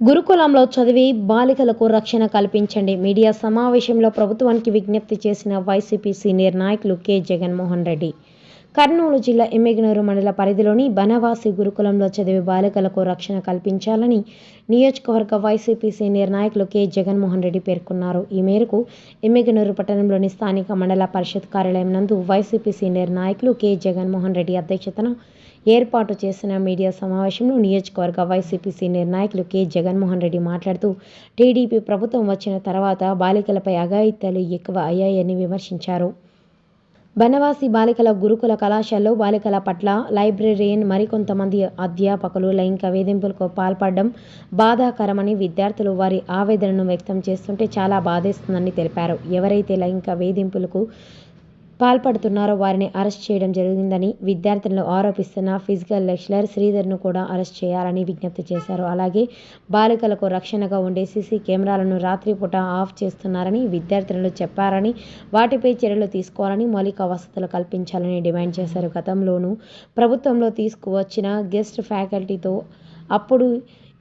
గురుకులంలో చదివి బాలికలకు రక్షణ కల్పించండి. మీడియా సమావేశంలో ప్రభుత్వానికి విజ్ఞప్తి చేసిన వైసీపీ సీనియర్ నాయకులు కె జగన్మోహన్ రెడ్డి. కర్నూలు జిల్లా ఎమ్మిగనూరు మండల పరిధిలోని బనవాసి గురుకులంలో చదివే బాలికలకు రక్షణ కల్పించాలని నియోజకవర్గ వైసీపీ సీనియర్ నాయకులు కె. జగన్మోహన్ రెడ్డి పేర్కొన్నారు. ఈ మేరకు ఎమ్మిగనూరు పట్టణంలోని స్థానిక మండల పరిషత్ కార్యాలయం నందు వైసీపీ సీనియర్ నాయకులు కె. జగన్మోహన్ రెడ్డి అధ్యక్షతన ఏర్పాటు చేసిన మీడియా సమావేశంలో నియోజకవర్గ వైసీపీ సీనియర్ నాయకులు కె. జగన్మోహన్ రెడ్డి మాట్లాడుతూ టీడీపీ ప్రభుత్వం వచ్చిన తర్వాత బాలికలపై అఘాయిత్యాలు ఎక్కువ అయ్యాయని విమర్శించారు. బనవాసి బాలికల గురుకుల కళాశాలలో బాలికల పట్ల లైబ్రరీయన్ మరికొంతమంది అధ్యాపకులు లైంగిక వేధింపులకు పాల్పడడం బాధాకరమని విద్యార్థులు వారి ఆవేదనను వ్యక్తం చేస్తుంటే చాలా బాధేస్తుందని తెలిపారు. ఎవరైతే లైంగిక వేధింపులకు పాల్పడుతున్నారో వారిని అరెస్ట్ చేయడం జరిగిందని విద్యార్థులను ఆరోపిస్తున్న ఫిజికల్ లెక్చరర్ శ్రీధర్ను కూడా అరెస్ట్ చేయాలని విజ్ఞప్తి చేశారు. అలాగే బాలికలకు రక్షణగా ఉండే సీసీ కెమెరాలను రాత్రిపూట ఆఫ్ చేస్తున్నారని విద్యార్థులు చెప్పారని వాటిపై చర్యలు తీసుకోవాలని మౌలిక వసతులు కల్పించాలని డిమాండ్ చేశారు. గతంలోనూ ప్రభుత్వంలో తీసుకువచ్చిన గెస్ట్ ఫ్యాకల్టీతో అప్పుడు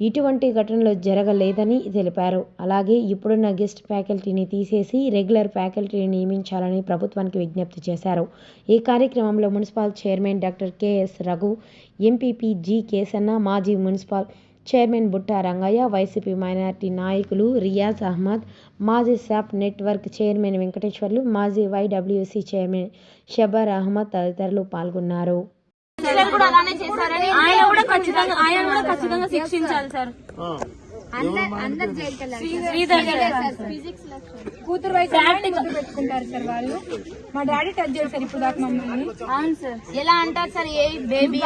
ఇటువంటి ఘటనలు జరగలేదని తెలిపారు. అలాగే ఇప్పుడున్న గెస్ట్ ఫ్యాకల్టీని తీసేసి రెగ్యులర్ ఫ్యాకల్టీని నియమించాలని ప్రభుత్వానికి విజ్ఞప్తి చేశారు. ఈ కార్యక్రమంలో municipal chairman doctor KS Raghu MPP G Kesanna మాజీ municipal chairman Butta Rangayya YCP minority నాయకులు రియాజ్ అహ్మద్ మాజీ శాప్ నెట్వర్క్ చైర్మన్ వెంకటేశ్వర్లు మాజీ వైడబ్ల్యూసీ చైర్మన్ షబర్ అహ్మద్ తదితరులు పాల్గొన్నారు. పిల్లలు కూడా అలానే చేశారని ఆయన కూడా ఖచ్చితంగా ఆయన కూడా ఖచ్చితంగా శిక్షించాలి సార్. కూతురు వయసు ముద్దు పెట్టుకుంటారు సార్ వాళ్ళు మా డాడీ టచ్ చేశారు ఇప్పుడు దాకా మమ్మల్ని అవును సార్ ఎలా అంటారు సార్ ఏ బేబీ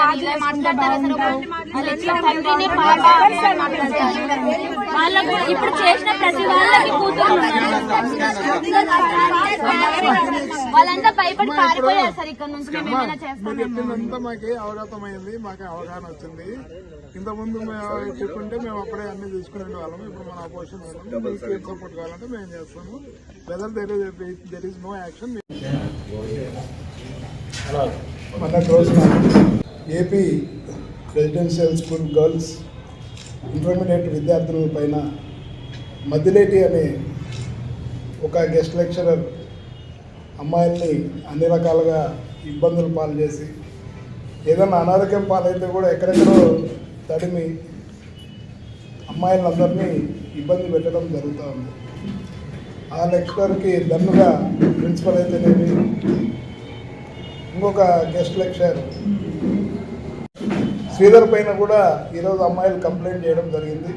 వాళ్ళకు ఇప్పుడు చేసిన ప్రతి వాళ్ళకి కూతురు ఉన్నారు. వాళ్ళంతా భయపడి పారిపోయారు సార్ ఇక్కడ నుంచి మేము ఏమైనా చేస్తామేమో చెప్పిందంతా మాకు అవగతమైంది మాకు అవగాహన వచ్చింది ఇంతకుముందు మేము చెప్పుంటే మేము అప్పుడే అన్ని తీసుకునే వాళ్ళము ఇప్పుడు మన అపోజిషన్ మీకు ఏం సపోర్ట్ కావాలంటే మేము చేస్తాము. Whether there is there is no action రోజున AP residential school girls intermediate విద్యార్థుల పైన మద్దిలేటి అనే ఒక గెస్ట్ లెక్చరర్ అమ్మాయిల్ని అన్ని రకాలుగా ఇబ్బందులు పాలు చేసి ఏదైనా అనారోగ్యం పాలైతే కూడా ఎక్కడెక్కడో తడిమి అమ్మాయిలందరినీ ఇబ్బంది పెట్టడం జరుగుతూ ఉంది. ఆ లెక్చరర్కి దన్నుగా ప్రిన్సిపల్ అయితేనేమి? ఇంకొక గెస్ట్ లెక్చర్ శ్రీధర్ పైన కూడా ఈరోజు అమ్మాయిలు కంప్లైంట్ చేయడం జరిగింది.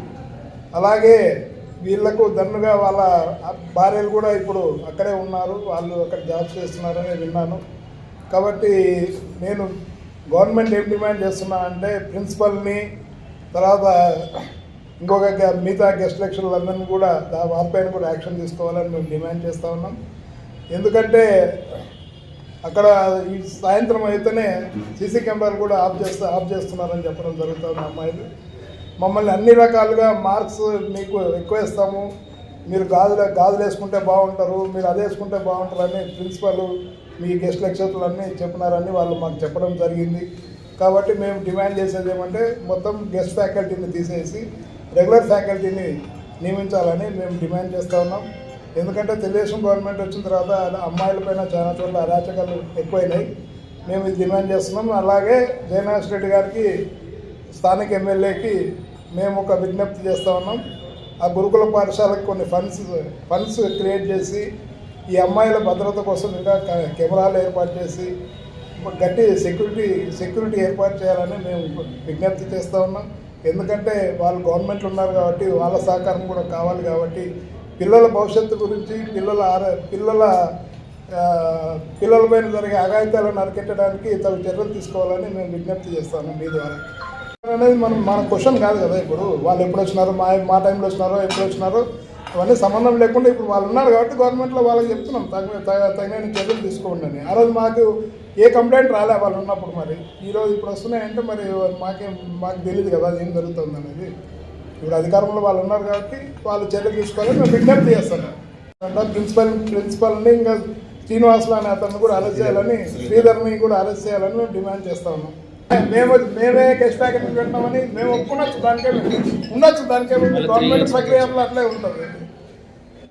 అలాగే వీళ్ళకు దన్నుగా వాళ్ళ భార్యలు కూడా ఇప్పుడు అక్కడే ఉన్నారు. వాళ్ళు అక్కడ జాబ్ చేస్తున్నారని విన్నాను. కాబట్టి నేను గవర్నమెంట్ ఏం డిమాండ్ చేస్తున్నా అంటే ప్రిన్సిపల్ని తర్వాత ఇంకొక మిగతా గెస్ట్ లెక్చర్లందరినీ కూడా వారిపైన కూడా యాక్షన్ తీసుకోవాలని మేము డిమాండ్ చేస్తూ ఉన్నాం. ఎందుకంటే అక్కడ ఈ సాయంత్రం అయితేనే సీసీ కెమెరాలు కూడా ఆఫ్ చేస్తా ఆఫ్ చేస్తున్నారని చెప్పడం జరుగుతుంది అమ్మాయిలు. మమ్మల్ని అన్ని రకాలుగా మార్క్స్ మీకు ఎక్కువ ఇస్తాము. మీరు గాజులు గాజులు వేసుకుంటే బాగుంటారు మీరు అది వేసుకుంటే బాగుంటారు అని ప్రిన్సిపల్ మీ గెస్ట్ లెక్చర్లు అన్నీ చెప్పినారని వాళ్ళు మాకు చెప్పడం జరిగింది. కాబట్టి మేము డిమాండ్ చేసేది ఏమంటే మొత్తం గెస్ట్ ఫ్యాకల్టీని తీసేసి రెగ్యులర్ ఫ్యాకల్టీని నియమించాలని మేము డిమాండ్ చేస్తూ ఉన్నాం. ఎందుకంటే తెలుగుదేశం గవర్నమెంట్ వచ్చిన తర్వాత అమ్మాయిలపైన చాలా చోట్ల అరాచకాలు ఎక్కువైనాయి. మేము ఇది డిమాండ్ చేస్తున్నాం. అలాగే జయనాథ్ రెడ్డి గారికి స్థానిక ఎమ్మెల్యేకి మేము ఒక విజ్ఞప్తి చేస్తూ ఉన్నాం. ఆ గురుకుల పాఠశాలకు కొన్ని ఫండ్స్ ఫండ్స్ క్రియేట్ చేసి ఈ అమ్మాయిల భద్రత కోసం ఇంకా కెమెరాలు ఏర్పాటు చేసి గట్టి సెక్యూరిటీ సెక్యూరిటీ ఏర్పాటు చేయాలని మేము విజ్ఞప్తి చేస్తూ ఉన్నాం. ఎందుకంటే వాళ్ళు గవర్నమెంట్లు ఉన్నారు కాబట్టి వాళ్ళ సహకారం కూడా కావాలి కాబట్టి పిల్లల భవిష్యత్తు గురించి పిల్లల ఆర పిల్లల పిల్లలపైన జరిగే అఘాయితాలను అరికెట్టడానికి తగు చర్యలు తీసుకోవాలని మేము విజ్ఞప్తి చేస్తాను మీ ద్వారా. అనేది మనం మన క్వశ్చన్ కాదు కదా ఇప్పుడు. వాళ్ళు ఎప్పుడు వచ్చినారో మా మా టైంలో వచ్చినారో ఎప్పుడు వచ్చినారో అవన్నీ సంబంధం లేకుండా ఇప్పుడు వాళ్ళు ఉన్నారు కాబట్టి గవర్నమెంట్లో వాళ్ళకి చెప్తున్నాం. తగిన తగ- తగిన చర్యలు తీసుకోండి అని. ఆ రోజు మాకు ఏ కంప్లైంట్ రాలే వాళ్ళు ఉన్నప్పుడు మరి. ఈరోజు ఇప్పుడు వస్తున్నాయంటే మరి మాకేం మాకు తెలియదు కదా ఏం జరుగుతుంది అనేది. ఇప్పుడు అధికారంలో వాళ్ళు ఉన్నారు కాబట్టి వాళ్ళు చర్యలు తీసుకోవాలని మేము విజ్ఞప్తి చేస్తాను ప్రిన్సిపల్ ప్రిన్సిపల్ని ఇంకా శ్రీనివాసులు అనే అతన్ని కూడా అరెస్ట్ చేయాలని శ్రీధర్ని కూడా అరెస్ట్ చేయాలని మేము డిమాండ్ చేస్తా ఉన్నాం. మేము మేమే గెస్ట్ ఫ్యాకల్టీ పెట్టినామని మేము ఒప్పుకున్నచ్చు దానికే ఉండొచ్చు దానికే. గవర్నమెంట్ ప్రక్రియలో అట్లే ఉంటుంది